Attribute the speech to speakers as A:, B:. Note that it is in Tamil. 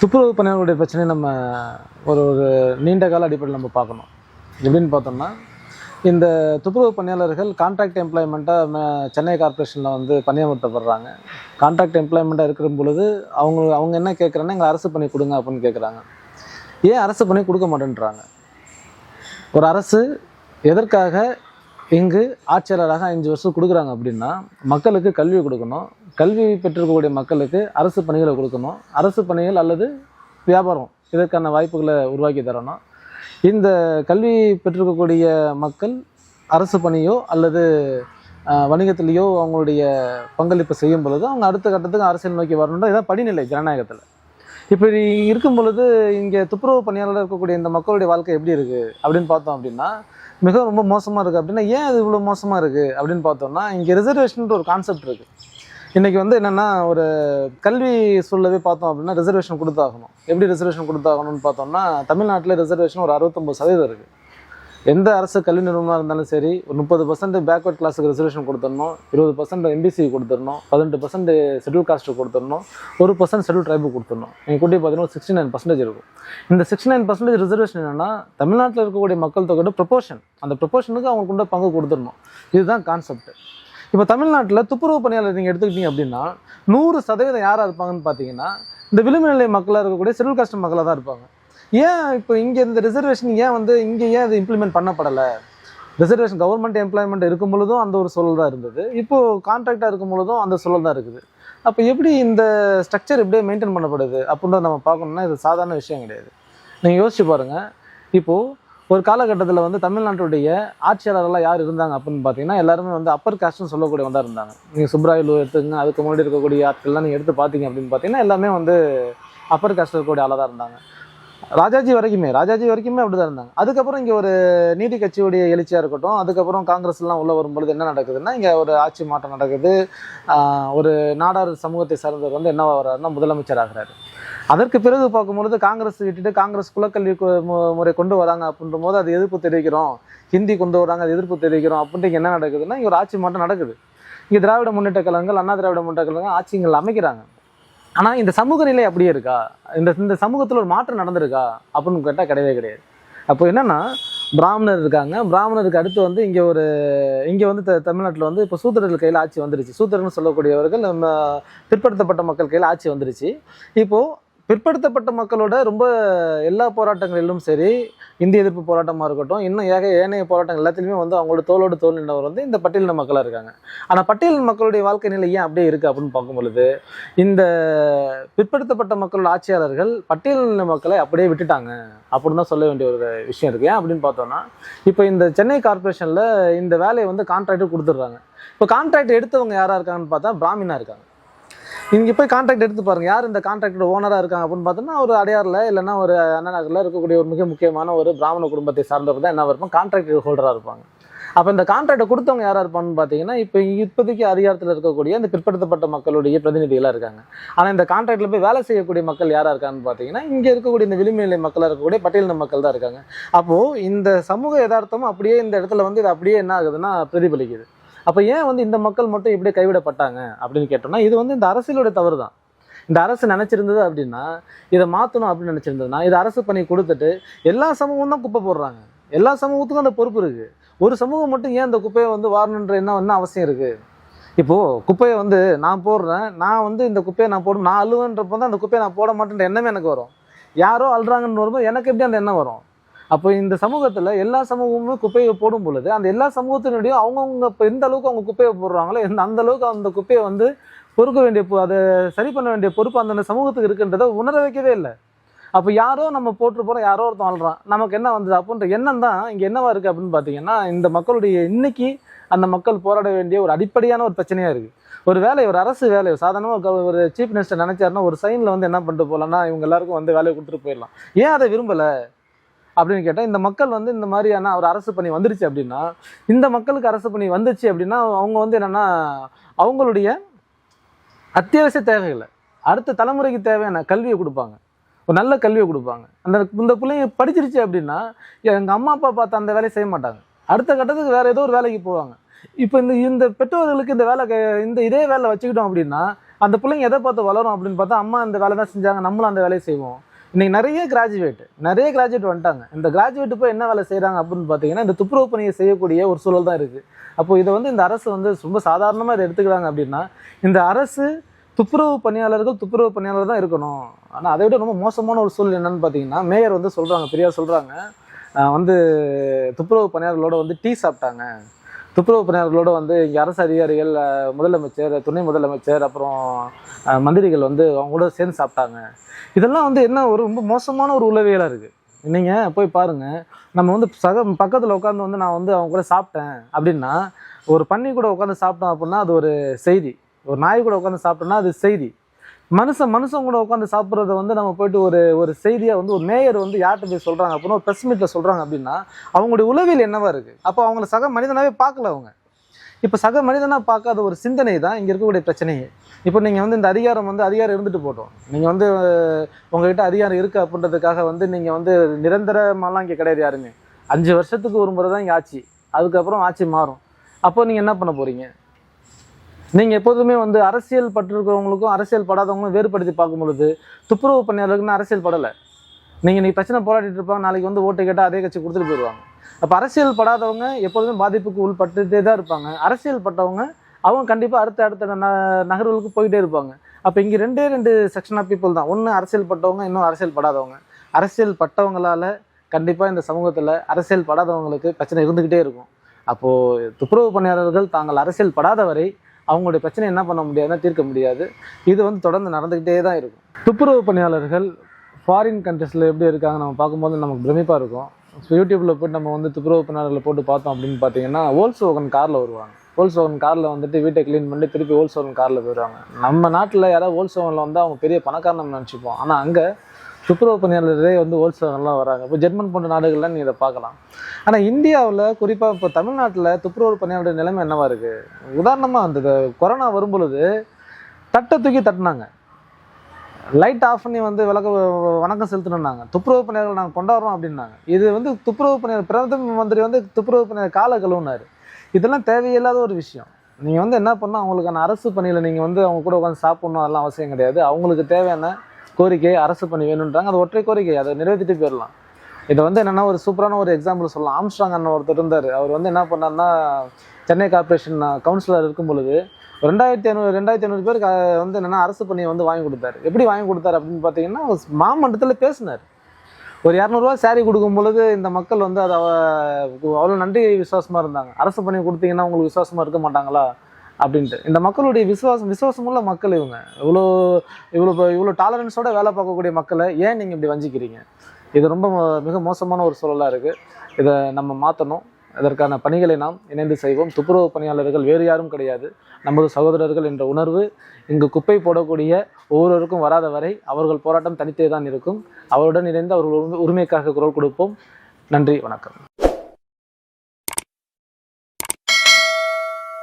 A: துப்புரவு பணியாளர்களுடைய பிரச்சனையை நம்ம ஒரு ஒரு நீண்ட கால அடிப்படையில் நம்ம பார்க்கணும். எப்படின்னு பார்த்தோம்னா இந்த துப்புரவு பணியாளர்கள் கான்ட்ராக்ட் எம்ப்ளாய்மெண்ட்டாக சென்னை கார்ப்பரேஷனில் வந்து பணியமர்த்தப்படுறாங்க. கான்ட்ராக்ட் எம்ப்ளாய்மெண்ட்டாக இருக்கிற பொழுது அவங்க அவங்க என்ன கேட்குறாங்கன்னா எங்களை அரசு பணி கொடுங்க அப்படின்னு கேட்குறாங்க ஏன் அரசு பணி கொடுக்க மாட்டேன்றாங்க? ஒரு அரசு எதற்காக இங்கு ஆட்சியாளராக அஞ்சு வருஷம் கொடுக்குறாங்க அப்படின்னா மக்களுக்கு கல்வி கொடுக்கணும். கல்வி பெற்றிருக்கக்கூடிய மக்களுக்கு அரசு பணிகளை கொடுக்கணும். அரசு பணிகள் அல்லது வியாபாரம் இதற்கான வாய்ப்புகளை உருவாக்கி தரணும். இந்த கல்வி பெற்றிருக்கக்கூடிய மக்கள் அரசு பணியோ அல்லது வணிகத்திலேயோ அவங்களுடைய பங்களிப்பு செய்யும் பொழுது அவங்க அடுத்த கட்டத்துக்கு அரசியல் நோக்கி வரணுன்ற இதான் படிநிலை ஜனநாயகத்தில். இப்படி இருக்கும் பொழுது இங்கே துப்புரவு பணியாளராக இருக்கக்கூடிய இந்த மக்களுடைய வாழ்க்கை எப்படி இருக்குது அப்படின்னு பார்த்தோம் அப்படின்னா மிக ரொம்ப மோசமாக இருக்குது அப்படின்னா ஏன் இது இவ்வளோ மோசமாக இருக்குது அப்படின்னு பார்த்தோம்னா இங்கே ரிசர்வேஷன் ஒரு கான்செப்ட் இருக்குது இன்றைக்கி வந்து என்னென்னா ஒரு கல்வி சூழலவே பார்த்தோம் அப்படின்னா ரிசர்வேஷன் கொடுத்தாகணும். எப்படி ரிசர்வேஷன் கொடுத்தாகணும்னு பார்த்தோம்னா தமிழ்நாட்டில் ரிசர்வேஷன் ஒரு அறுபத்தொம்பது சதவீதம் இருக்குது எந்த அரசு கல்வி நிறுவனமாக இருந்தாலும் சரி ஒரு முப்பது பர்சன்ட் பேக்வர்ட் கிளாஸுக்கு ரிசர்வேஷன் கொடுத்துடணும் இருபது பர்சன்ட் எம்பிசி கொடுத்துடணும் பதினெட்டு பர்சன்ட் ஷெட்யூல் காஸ்ட்டு கொடுத்துடணும் ஒரு பர்சன்ட் ஷெட்யூல் ட்ரைபு கொடுத்துடணும். எங்கள் கூட்டி பார்த்தீங்கன்னா சிக்ஸ்டி நைன் பர்சன்டேஜ் இருக்கும். இந்த சிக்ஸ்டி நைன் பர்சன்டேஜ் ரிசர்வேஷன் என்னன்னா தமிழ்நாட்டில் இருக்கக்கூடிய மக்கள் தொகையோட ப்ரொபோஷன் அந்த ப்ரொபோஷனுக்கு அவங்களுக்கு உள்ள பங்கு கொடுத்துடணும். இதுதான் கான்செப்ட் இப்போ தமிழ்நாட்டில் துப்புரவு பணியாளர் நீங்கள் எடுத்துக்கிட்டீங்க அப்படின்னா நூறு சதவீதம் யாராக இருப்பாங்கன்னு பார்த்தீங்கன்னா இந்த விளிம்பு நிலை மக்களாக இருக்கக்கூடிய ஷெட்யூல் காஸ்ட் மக்களாக தான் இருப்பாங்க. ஏன் இப்போ இங்கே இந்த ரிசர்வேஷன் ஏன் வந்து இங்கே ஏன் அது இம்ப்ளிமெண்ட் பண்ணப்படலை? ரிசர்வேஷன் கவர்மெண்ட் எம்ப்ளாய்மெண்ட் இருக்கும் பொழுதும் அந்த ஒரு சூழல் தான் இருந்தது. இப்போது கான்ட்ராக்டாக இருக்கும் பொழுதும் அந்த சூழல் தான் இருக்குது. அப்போ எப்படி இந்த ஸ்ட்ரக்சர் எப்படியே மெயின்டைன் பண்ணப்படுது அப்படின்றத நம்ம பார்க்கணும்னா இது சாதாரண விஷயம் கிடையாது. நீங்கள் யோசிச்சு பாருங்கள் இப்போது ஒரு காலகட்டத்தில் வந்து தமிழ்நாட்டுடைய ஆட்சியாளர்கள்லாம் யார் இருந்தாங்க அப்படின்னு பார்த்தீங்கன்னா எல்லாருமே வந்து அப்பர் காஸ்ட்னு சொல்லக்கூடிய வந்தா இருந்தாங்க. நீங்கள் சுப்ராயிலு எடுத்துங்க அதுக்கு முன்னாடி இருக்கக்கூடிய ஆட்கள்லாம் நீங்கள் எடுத்து பார்த்தீங்க அப்படின்னு பார்த்தீங்கன்னா எல்லாமே வந்து அப்பர் காஸ்ட் இருக்கக்கூடிய ஆளாக தான் இருந்தாங்க. ராஜாஜி வரைக்குமே ராஜாஜி வரைக்குமே அப்படி தான் இருந்தாங்க. அதுக்கப்புறம் இங்கே ஒரு நீதி கட்சியுடைய எழுச்சியாக இருக்கட்டும் அதுக்கப்புறம் காங்கிரஸ்லாம் உள்ளே வரும்பொழுது என்ன நடக்குதுன்னா இங்கே ஒரு ஆட்சி மாற்றம் நடக்குது. ஒரு நாடார் சமூகத்தை சார்ந்தவர் வந்து என்ன வர்றாருன்னா முதலமைச்சர் ஆகிறாரு. அதற்கு பிறகு பார்க்கும்பொழுது காங்கிரஸ் விட்டுட்டு காங்கிரஸ் குலக்கல்வி முறை கொண்டு வராங்க அப்படின்ற போது அது எதிர்ப்பு தெரிவிக்கிறோம். ஹிந்தி கொண்டு வராங்க அது எதிர்ப்பு தெரிவிக்கிறோம். அப்படின்ட்டு என்ன நடக்குதுன்னா இங்கே ஒரு ஆட்சி மாற்றம் நடக்குது. இங்கே திராவிட முன்னேற்ற கழகங்கள் அண்ணா திராவிட முன்னேற்ற கழகங்கள் ஆட்சிகள் அமைக்கிறாங்க. ஆனால் இந்த சமூக நிலை அப்படியே இருக்கா? இந்த இந்த சமூகத்தில் ஒரு மாற்றம் நடந்திருக்கா? அப்படின்னு கேட்டால் கிடையவே கிடையாது. அப்போ என்னென்னா பிராமணர் இருக்காங்க. பிராமணருக்கு அடுத்து வந்து இங்கே ஒரு இங்கே வந்து த தமிழ்நாட்டில் வந்து இப்போ சூத்திரர்கள் கையில் ஆட்சி வந்துருச்சு. சூத்திரர்னு சொல்லக்கூடியவர்கள் நம்ம பிற்படுத்தப்பட்ட மக்கள் கையில் ஆட்சி வந்துருச்சு. இப்போது பிற்படுத்தப்பட்ட மக்களோட ரொம்ப எல்லா போராட்டங்களிலும் சரி இந்திய எதிர்ப்பு போராட்டமாக இருக்கட்டும் இன்னும் ஏக ஏனைய போராட்டங்கள் எல்லாத்துலேயுமே வந்து அவங்களோட தோளோடு தோல் நின்றவர் வந்து இந்த பட்டியலின மக்களாக இருக்காங்க. ஆனால் பட்டியலின மக்களுடைய வாழ்க்கை நிலை ஏன் அப்படியே இருக்குது அப்படின்னு பார்க்கும் பொழுது இந்த பிற்படுத்தப்பட்ட மக்களோட ஆட்சியாளர்கள் பட்டியலின மக்களை அப்படியே விட்டுட்டாங்க அப்படின்னு தான் சொல்ல வேண்டிய ஒரு விஷயம் இருக்குது ஏன் அப்படின்னு பார்த்தோம்னா இப்போ இந்த சென்னை கார்ப்பரேஷனில் இந்த வேலையை வந்து கான்ட்ராக்டர் கொடுத்துட்றாங்க. இப்போ கான்ட்ராக்ட் எடுத்தவங்க யாராக இருக்காங்கன்னு பார்த்தா பிராமினா இருக்காங்க. இங்கே போய் கான்ட்ராக்ட் எடுத்து பாருங்க. யார் இந்த கான்ட்ராக்டோட ஓனராக இருக்காங்க அப்படின்னு பார்த்தோம்னா ஒரு அடையாரில் இல்லைன்னா ஒரு அண்ணா நகரில் இருக்கக்கூடிய ஒரு மிக முக்கியமான ஒரு பிராமண குடும்பத்தை சார்ந்தவர் தான் என்ன இருப்பாங்க கான்ட்ராக்ட் ஹோல்டராக இருப்பாங்க. அப்போ இந்த கான்ட்ராக்டை கொடுத்தவங்க யாராக இருப்பான்னு பார்த்தீங்கன்னா இப்போ இப்போதைக்கு அதிகாரத்தில் இருக்கக்கூடிய இந்த பிற்படுத்தப்பட்ட மக்களுடைய பிரதிநிதிகளாக இருக்காங்க. ஆனால் இந்த கான்ட்ராக்டில் போய் வேலை செய்யக்கூடிய மக்கள் யாராக இருக்காங்கன்னு பார்த்தீங்கன்னா இங்கே இருக்கக்கூடிய இந்த விளிம்பு மக்களாக இருக்கக்கூடிய பட்டியலின மக்கள் தான் இருக்காங்க. அப்போது இந்த சமூக யதார்த்தமும் அப்படியே இந்த இடத்துல வந்து இது அப்படியே என்ன ஆகுதுன்னா பிரதிபலிக்குது. அப்போ ஏன் வந்து இந்த மக்கள் மட்டும் இப்படியே கைவிடப்பட்டாங்க அப்படின்னு கேட்டோம்னா இது வந்து இந்த அரசியலோட தவறு தான் இந்த அரசு நினச்சிருந்தது அப்படின்னா இதை மாற்றணும் அப்படின்னு நினச்சிருந்ததுன்னா இது அரசு பணி கொடுத்துட்டு எல்லா சமூகமும் தான் குப்பை போடுறாங்க. எல்லா சமூகத்துக்கும் அந்த பொறுப்பு இருக்குது ஒரு சமூகம் மட்டும் ஏன் அந்த குப்பையை வந்து வாரணுன்ற என்ன என்ன அவசியம் இருக்குது இப்போது குப்பையை வந்து நான் போடுறேன் நான் வந்து இந்த குப்பையை நான் போடும் நான் அழுவன்றப்போ தான் அந்த குப்பையை நான் போட மாட்டேன்ற எண்ணமே எனக்கு வரும். யாரோ அழுறாங்கன்னு வரும்போது எனக்கு எப்படி அந்த எண்ணம் வரும்? அப்போ இந்த சமூகத்தில் எல்லா சமூகமும் குப்பையை போடும் பொழுது அந்த எல்லா சமூகத்தினுடையும் அவங்கவுங்க இப்போ எந்த அளவுக்கு அவங்க குப்பையை போடுறாங்களோ எந்த அந்த அளவுக்கு அந்த குப்பையை வந்து பொறுக்க வேண்டிய பொ- அதை சரி பண்ண வேண்டிய பொறுப்பு அந்த சமூகத்துக்கு இருக்குன்றதை உணர வைக்கவே இல்லை. அப்போ யாரோ நம்ம போட்டு போகிறோம் யாரோ ஒருத்தன் வாழ்கிறான் நமக்கு என்ன வந்தது? அப்படின்ற எண்ணம் தான் இங்கே என்னவா இருக்குது அப்படின்னு பார்த்தீங்கன்னா இந்த மக்களுடைய இன்னைக்கு அந்த மக்கள் போராட வேண்டிய ஒரு அடிப்படையான ஒரு பிரச்சனையாக இருக்குது ஒரு வேலை ஒரு அரசு வேலை சாதாரணமாக ஒரு சீஃப் மினிஸ்டர் நினைச்சாருன்னா ஒரு சைனில் வந்து என்ன பண்ணிட்டு போகலன்னா இவங்க எல்லாருக்கும் வந்து வேலையை கொடுத்துட்டு போயிடலாம். ஏன் அதை விரும்பலை? அப்படின்னு கேட்டால் இந்த மக்கள் வந்து இந்த மாதிரியான ஒரு அரசு பணி வந்துருச்சு அப்படின்னா இந்த மக்களுக்கு அரசு பணி வந்துச்சு அப்படின்னா அவங்க வந்து என்னென்னா அவங்களுடைய அத்தியாவசிய தேவைகளை அடுத்த தலைமுறைக்கு தேவையான கல்வியை கொடுப்பாங்க. ஒரு நல்ல கல்வியை கொடுப்பாங்க. அந்த இந்த பிள்ளைங்க படிச்சிருச்சு அப்படின்னா எங்கள் அம்மா அப்பா பார்த்து அந்த வேலையை செய்ய மாட்டாங்க. அடுத்த கட்டத்துக்கு வேறு ஏதோ ஒரு வேலைக்கு போவாங்க. இப்போ இந்த இந்த பெற்றோர்களுக்கு இந்த வேலை க- இந்த இதே வேலை வச்சுக்கிட்டோம் அப்படின்னா அந்த பிள்ளைங்க எதை பார்த்து வளரும் அப்படின்னு பார்த்தா அம்மா இந்த வேலை தான் செஞ்சாங்க நம்மளும் அந்த வேலையை செய்வோம். இன்னைக்கு நிறைய கிராஜுவேட் நிறைய கிராஜுவேட் வந்துட்டாங்க. இந்த கிராஜுவேட் போய் என்ன வேலை செய்கிறாங்க அப்படின்னு பார்த்தீங்கன்னா இந்த துப்புரவு பணியை செய்யக்கூடிய ஒரு சூழல் தான் இருக்குது அப்போ இதை வந்து இந்த அரசு வந்து ரொம்ப சாதாரணமாக இதை எடுத்துக்கிறாங்க அப்படின்னா இந்த அரசு துப்புரவு பணியாளர்கள் துப்புரவு பணியாளர் தான் இருக்கணும். ஆனால் அதை விட ரொம்ப மோசமான ஒரு சூழல் என்னன்னு பார்த்தீங்கன்னா மேயர் வந்து சொல்கிறாங்க பெரியார் சொல்கிறாங்க வந்து துப்புரவு பணியாளர்களோட வந்து டீ சாப்பிட்டாங்க. துப்புரவு பணியாளர்களோட வந்து இங்கே அரசு அதிகாரிகள் முதலமைச்சர் துணை முதலமைச்சர் அப்புறம் மந்திரிகள் வந்து அவங்க கூட சேர்ந்து சாப்பிட்டாங்க. இதெல்லாம் வந்து என்ன ஒரு ரொம்ப மோசமான ஒரு உளவியலாக இருக்குது நீங்கள் போய் பாருங்கள் நம்ம வந்து சக பக்கத்தில் உட்காந்து வந்து நான் வந்து அவங்க கூட சாப்பிட்டேன் அப்படின்னா ஒரு பன்னி கூட உட்காந்து சாப்பிட்டோம் அப்படின்னா அது ஒரு செய்தி. ஒரு நாய் கூட உட்காந்து சாப்பிட்டோம்னா அது செய்தி. மனுஷன் மனுஷன் கூட உட்காந்து சாப்பிட்றத வந்து நம்ம போயிட்டு ஒரு ஒரு செய்தியை வந்து ஒரு மேயர் வந்து யார்கிட்ட போய் சொல்கிறாங்க அப்படின்னா ஒரு ப்ரெஸ் மீட்டில் சொல்கிறாங்க அப்படின்னா அவங்களுடைய உளவியல் என்னவா இருக்குது அப்போ அவங்கள சக மனிதனாகவே பார்க்கல அவங்க. இப்போ சக மனிதனாக பார்க்காத ஒரு சிந்தனை தான் இங்கே இருக்கக்கூடிய பிரச்சனையே. இப்போ நீங்கள் வந்து இந்த அதிகாரம் வந்து அதிகாரம் இருந்துட்டு போட்டோம். நீங்கள் வந்து அஹ், உங்ககிட்ட அதிகாரம் இருக்குது அப்படின்றதுக்காக வந்து நீங்கள் வந்து நிரந்தரமாலாம் இங்கே கிடையாது யாருமே. அஞ்சு வருஷத்துக்கு ஒரு முறை தான் இங்கே ஆட்சி. அதுக்கப்புறம் ஆட்சி மாறும். அப்போ நீங்கள் என்ன பண்ண போகிறீங்க நீங்கள் எப்போதுமே வந்து அரசியல் பட்டிருக்கிறவங்களுக்கும் அரசியல் படாதவங்களும் வேறுபடுத்தி பார்க்கும் பொழுது துப்புரவு பணியாளர்களுக்குன்னு அரசியல் படலை. நீங்கள் இன்றைக்கி பிரச்சனை போராடிட்டு இருப்பாங்க நாளைக்கு வந்து ஓட்டு கேட்டால் அதே கட்சி கொடுத்துட்டு போயிடுவாங்க. அப்போ அரசியல் படாதவங்க எப்போதுமே பாதிப்புக்கு உள்பட்டுட்டே தான் இருப்பாங்க. அரசியல் பட்டவங்க அவங்க கண்டிப்பாக அடுத்த அடுத்த ந நகர்வுகளுக்கு போயிட்டே இருப்பாங்க. அப்போ இங்கே ரெண்டே ரெண்டு செக்ஷன் ஆஃப் பீப்புள் தான். ஒன்று அரசியல் பட்டவங்க இன்னும் அரசியல் படாதவங்க. அரசியல் பட்டவங்களால் கண்டிப்பாக இந்த சமூகத்தில் அரசியல் படாதவங்களுக்கு பிரச்சனை இருந்துக்கிட்டே இருக்கும். அப்போது துப்புரவு பணியாளர்கள் தாங்கள் அரசியல் படாத வரை அவங்களுடைய பிரச்சனை என்ன பண்ண முடியாதுன்னா தீர்க்க முடியாது. இது வந்து தொடர்ந்து நடந்துக்கிட்டே தான் இருக்கும். துப்புரவு பணியாளர்கள் ஃபாரின் கண்ட்ரிஸில் எப்படி இருக்காங்க நம்ம பார்க்கும்போது நமக்கு பிரமிப்பாக இருக்கும். ஸோ யூடியூப்பில் போட்டு நம்ம வந்து துப்புரவு பணியாளர்களை போட்டு பார்த்தோம் அப்படின்னு பார்த்தீங்கன்னா ஓல்ஸ் ஓகன் காரில் வருவாங்க. ஓல்ஸ் ஓகன் காரில் வந்துட்டு வீட்டை க்ளீன் பண்ணி திருப்பி ஓல்ஸ் ஓகன் காரில் போயிடுவாங்க. நம்ம நாட்டில் யாராவது ஓல்ஸ் ஓகனில் வந்து அவங்க பெரிய பணக்காரன் நம்ம நினச்சிப்போம். ஆனால் அங்கே துப்புரவு பணியாளர்களே வந்து ஹோல்சேலர்லாம் வராங்க. இப்போ ஜெர்மன் போன்ற நாடுகளில் நீ இதை பார்க்கலாம். ஆனால் இந்தியாவில் குறிப்பாக இப்போ தமிழ்நாட்டில் துப்புரவு பணியாளர் நிலைமை என்னவா இருக்குது உதாரணமாக அந்த கொரோனா வரும்பொழுது தட்டை தூக்கி தட்டினாங்க. லைட் ஆஃப் பண்ணி வந்து விளக்க வணக்கம் செலுத்தணும்னாங்க. துப்புரவு பணியாளர்கள் நாங்கள் கொண்டாடுறோம் அப்படின்னாங்க. இது வந்து துப்புரவு பணியாளர் பிரதம மந்திரி வந்து துப்புரவு பணியாளர் காலை கழுவுனார். இதெல்லாம் தேவையில்லாத ஒரு விஷயம். நீங்கள் வந்து என்ன பண்ணால் அவங்களுக்கான அரசு பணியில் நீங்கள் வந்து அவங்க கூட உட்காந்து சாப்பிட்ணும் அதெல்லாம் அவசியம் கிடையாது. அவங்களுக்கு தேவையான கோரிக்கை அரசு பணி வேணுன்றாங்க. அது ஒற்றை கோரிக்கை. அதை நிறைவேற்றிட்டு போயிடலாம் இதை வந்து என்னென்னா ஒரு சூப்பரான ஒரு எக்ஸாம்பிள் சொல்லலாம். ஆம்ஸ்ட்ராங் அண்ணன் ஒருத்தர் இருந்தார். அவர் வந்து என்ன பண்ணார்னா சென்னை கார்பரேஷன் கவுன்சிலர் இருக்கும் பொழுது ரெண்டாயிரத்தி ஐநூறு ரெண்டாயிரத்தி ஐநூறு பேருக்கு வந்து என்னென்னா அரசு பணியை வந்து வாங்கி கொடுத்தாரு. எப்படி வாங்கி கொடுத்தாரு அப்படின்னு பார்த்தீங்கன்னா மாமண்டத்தில் பேசினார். ஒரு இரநூறுவா சாரி கொடுக்கும் பொழுது இந்த மக்கள் வந்து அதை அவ்வளோ நன்றி விசுவாசமாக இருந்தாங்க. அரசு பணி கொடுத்தீங்கன்னா உங்களுக்கு விசுவாசமாக இருக்க மாட்டாங்களா? அப்படின்ட்டு. இந்த மக்களுடைய விசுவாசம் விசுவாசமுள்ள மக்கள் இவங்க. இவ்வளோ இவ்வளோ இவ்வளோ டாலரன்ஸோட வேலை பார்க்கக்கூடிய மக்களை ஏன் நீங்கள் இப்படி வஞ்சிக்கிறீங்க? இது ரொம்ப மிக மோசமான ஒரு சூழலாக இருக்குது இதை நம்ம மாற்றணும் இதற்கான பணிகளை நாம் இணைந்து செய்வோம். துப்புரவு பணியாளர்கள் வேறு யாரும் கிடையாது. நமது சகோதரர்கள் என்ற உணர்வு இங்கு குப்பை போடக்கூடிய ஒவ்வொருவருக்கும் வராத வரை அவர்கள் போராட்டம் தனித்தே தான் இருக்கும். அவருடன் இணைந்து அவர்கள் உரிமைக்காக குரல் கொடுப்போம். நன்றி வணக்கம்.